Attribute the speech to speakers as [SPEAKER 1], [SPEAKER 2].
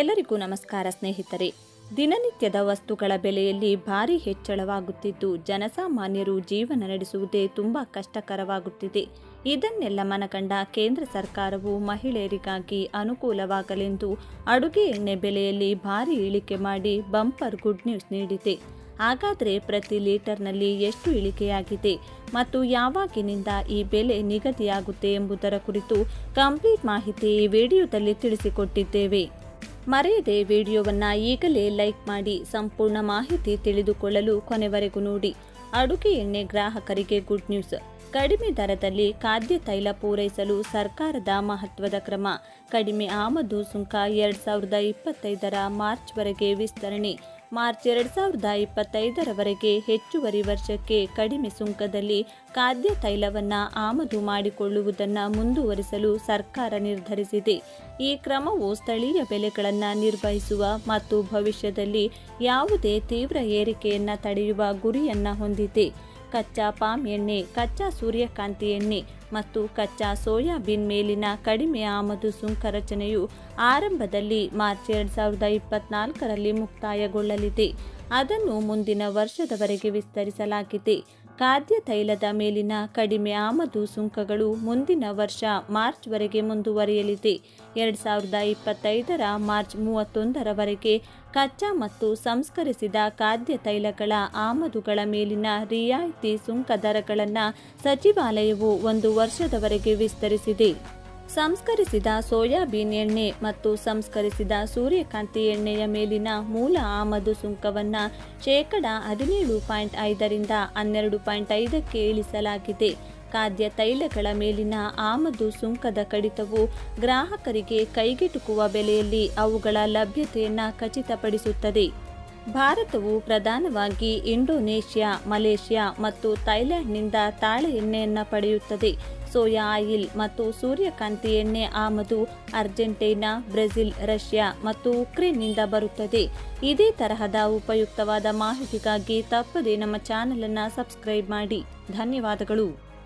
[SPEAKER 1] ಎಲ್ಲರಿಗೂ ನಮಸ್ಕಾರ ಸ್ನೇಹಿತರೆ. ದಿನನಿತ್ಯದ ವಸ್ತುಗಳ ಬೆಲೆಯಲ್ಲಿ ಭಾರಿ ಹೆಚ್ಚಳವಾಗುತ್ತಿದ್ದು, ಜನಸಾಮಾನ್ಯರು ಜೀವನ ನಡೆಸುವುದೇ ತುಂಬ ಕಷ್ಟಕರವಾಗುತ್ತಿದೆ. ಇದನ್ನೆಲ್ಲ ಮನಗಂಡ ಕೇಂದ್ರ ಸರ್ಕಾರವು ಮಹಿಳೆಯರಿಗಾಗಿ ಅನುಕೂಲವಾಗಲೆಂದು ಅಡುಗೆ ಎಣ್ಣೆ ಬೆಲೆಯಲ್ಲಿ ಭಾರಿ ಇಳಿಕೆ ಮಾಡಿ ಬಂಪರ್ ಗುಡ್ ನ್ಯೂಸ್ ನೀಡಿದೆ. ಹಾಗಾದರೆ ಪ್ರತಿ ಲೀಟರ್ನಲ್ಲಿ ಎಷ್ಟು ಇಳಿಕೆಯಾಗಿದೆ ಮತ್ತು ಯಾವಾಗಿನಿಂದ ಈ ಬೆಲೆ ನಿಗದಿಯಾಗುತ್ತೆ ಎಂಬುದರ ಕುರಿತು ಕಂಪ್ಲೀಟ್ ಮಾಹಿತಿ ಈ ವಿಡಿಯೋದಲ್ಲಿ ತಿಳಿಸಿಕೊಟ್ಟಿದ್ದೇವೆ. ಮರೆಯದೆ ವಿಡಿಯೋವನ್ನು ಈಗಲೇ ಲೈಕ್ ಮಾಡಿ ಸಂಪೂರ್ಣ ಮಾಹಿತಿ ತಿಳಿದುಕೊಳ್ಳಲು ಕೊನೆವರೆಗೂ ನೋಡಿ. ಅಡುಗೆ ಎಣ್ಣೆ ಗ್ರಾಹಕರಿಗೆ ಗುಡ್ ನ್ಯೂಸ್. ಕಡಿಮೆ ದರದಲ್ಲಿ ಖಾದ್ಯ ತೈಲ ಪೂರೈಸಲು ಸರ್ಕಾರದ ಮಹತ್ವದ ಕ್ರಮ. ಕಡಿಮೆ ಆಮದು ಸುಂಕ ಎರಡು ಸಾವಿರದ ಇಪ್ಪತ್ತೈದರ ಮಾರ್ಚ್ವರೆಗೆ ವಿಸ್ತರಣೆ. ಮಾರ್ಚ್ ಎರಡು ಸಾವಿರದ ಇಪ್ಪತ್ತೈದರವರೆಗೆ ಹೆಚ್ಚುವರಿ ವರ್ಷಕ್ಕೆ ಕಡಿಮೆ ಸುಂಕದಲ್ಲಿ ಖಾದ್ಯ ತೈಲವನ್ನು ಆಮದು ಮಾಡಿಕೊಳ್ಳುವುದನ್ನು ಮುಂದುವರಿಸಲು ಸರ್ಕಾರ ನಿರ್ಧರಿಸಿದೆ. ಈ ಕ್ರಮವು ಸ್ಥಳೀಯ ಬೆಲೆಗಳನ್ನು ನಿರ್ವಹಿಸುವ ಮತ್ತು ಭವಿಷ್ಯದಲ್ಲಿ ಯಾವುದೇ ತೀವ್ರ ಏರಿಕೆಯನ್ನು ತಡೆಯುವ ಗುರಿಯನ್ನು ಹೊಂದಿದೆ. ಕಚ್ಚಾ ಪಾಮ್ ಎಣ್ಣೆ, ಕಚ್ಚಾ ಸೂರ್ಯಕಾಂತಿ ಎಣ್ಣೆ ಮತ್ತು ಕಚ್ಚಾ ಸೋಯಾಬೀನ್ ಮೇಲಿನ ಕಡಿಮೆ ಆಮದು ಸುಂಕ ರಚನೆಯು ಆರಂಭದಲ್ಲಿ ಮಾರ್ಚ್ ಎರಡು ಸಾವಿರದ ಇಪ್ಪತ್ನಾಲ್ಕರಲ್ಲಿ ಮುಕ್ತಾಯಗೊಳ್ಳಲಿದೆ. ಅದನ್ನು ಮುಂದಿನ ವರ್ಷದವರೆಗೆ ವಿಸ್ತರಿಸಲಾಗಿದೆ. ಖಾದ್ಯ ತೈಲದ ಮೇಲಿನ ಕಡಿಮೆ ಆಮದು ಸುಂಕಗಳು ಮುಂದಿನ ವರ್ಷ ಮಾರ್ಚ್ವರೆಗೆ ಮುಂದುವರಿಯಲಿದೆ. ಎರಡು ಸಾವಿರದ ಇಪ್ಪತ್ತೈದರ ಮಾರ್ಚ್ ಮೂವತ್ತೊಂದರವರೆಗೆ ಕಚ್ಚಾ ಮತ್ತು ಸಂಸ್ಕರಿಸಿದ ಖಾದ್ಯ ತೈಲಗಳ ಆಮದುಗಳ ಮೇಲಿನ ರಿಯಾಯಿತಿ ಸುಂಕ ದರಗಳನ್ನು ಸಚಿವಾಲಯವು ಒಂದು ವರ್ಷದವರೆಗೆ ವಿಸ್ತರಿಸಿದೆ. ಸಂಸ್ಕರಿಸಿದ ಸೋಯಾಬೀನ್ ಎಣ್ಣೆ ಮತ್ತು ಸಂಸ್ಕರಿಸಿದ ಸೂರ್ಯಕಾಂತಿ ಎಣ್ಣೆಯ ಮೇಲಿನ ಮೂಲ ಆಮದು ಸುಂಕವನ್ನು ಶೇಕಡ ಹದಿನೇಳು ಪಾಯಿಂಟ್ ಐದರಿಂದ ಹನ್ನೆರಡು ಪಾಯಿಂಟ್ ಐದಕ್ಕೆ ಇಳಿಸಲಾಗಿದೆ. ಖಾದ್ಯ ತೈಲಗಳ ಮೇಲಿನ ಆಮದು ಸುಂಕದ ಕಡಿತವು ಗ್ರಾಹಕರಿಗೆ ಕೈಗೆಟುಕುವ ಬೆಲೆಯಲ್ಲಿ ಅವುಗಳ ಲಭ್ಯತೆಯನ್ನು ಖಚಿತಪಡಿಸುತ್ತದೆ. ಭಾರತವು ಪ್ರಧಾನವಾಗಿ ಇಂಡೋನೇಷ್ಯಾ, ಮಲೇಷ್ಯಾ ಮತ್ತು ಥೈಲ್ಯಾಂಡ್ನಿಂದ ತಾಳೆ ಎಣ್ಣೆಯನ್ನು ಪಡೆಯುತ್ತದೆ. ಸೋಯಾ ಆಯಿಲ್ ಮತ್ತು ಸೂರ್ಯಕಾಂತಿ ಎಣ್ಣೆ ಆಮದು ಅರ್ಜೆಂಟೈನಾ, ಬ್ರೆಜಿಲ್, ರಷ್ಯಾ ಮತ್ತು ಉಕ್ರೇನ್ನಿಂದ ಬರುತ್ತದೆ. ಇದೇ ತರಹದ ಉಪಯುಕ್ತವಾದ ಮಾಹಿತಿಗಾಗಿ ತಪ್ಪದೇ ನಮ್ಮ ಚಾನಲನ್ನು ಸಬ್ಸ್ಕ್ರೈಬ್ ಮಾಡಿ. ಧನ್ಯವಾದಗಳು.